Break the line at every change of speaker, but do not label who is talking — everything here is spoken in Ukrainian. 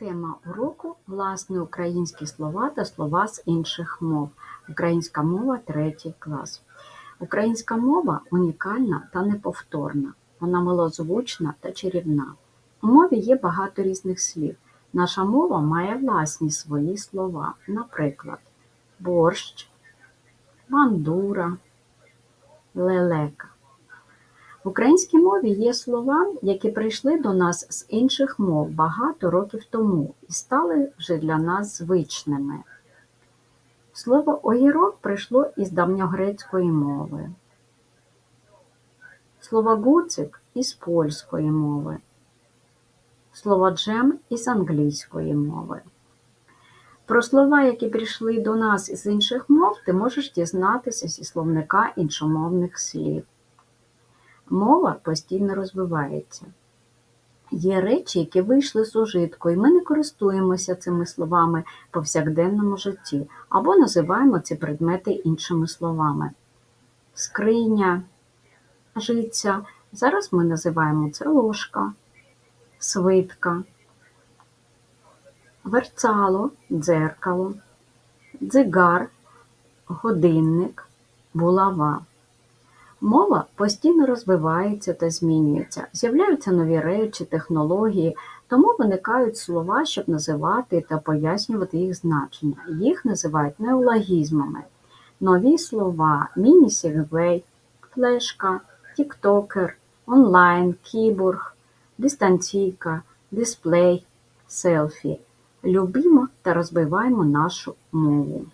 Тема уроку власні українські слова та слова з інших мов. Українська мова третій клас. Українська мова унікальна та неповторна. Вона милозвучна та чарівна. У мові є багато різних слів. Наша мова має власні свої слова. Наприклад, борщ, бандура, лелека. В українській мові є слова, які прийшли до нас з інших мов багато років тому і стали вже для нас звичними. Слово огірок прийшло із давньогрецької мови. Слово гуцик із польської мови. Слово джем із англійської мови. Про слова, які прийшли до нас з інших мов, ти можеш дізнатися зі словника іншомовних слів. Мова постійно розвивається. Є речі, які вийшли з ужитку, і ми не користуємося цими словами в повсякденному житті, або називаємо ці предмети іншими словами. Скриня, жиця. Зараз ми називаємо це ложка, свитка, верцало, дзеркало, дзигар, годинник, булава. Мова постійно розвивається та змінюється, з'являються нові речі, технології, тому виникають слова, щоб називати та пояснювати їх значення. Їх називають неологізмами. Нові слова міні-сегвей, флешка, тіктокер, онлайн, кіборг, дистанційка, дисплей, селфі. Любімо та розвиваємо нашу мову.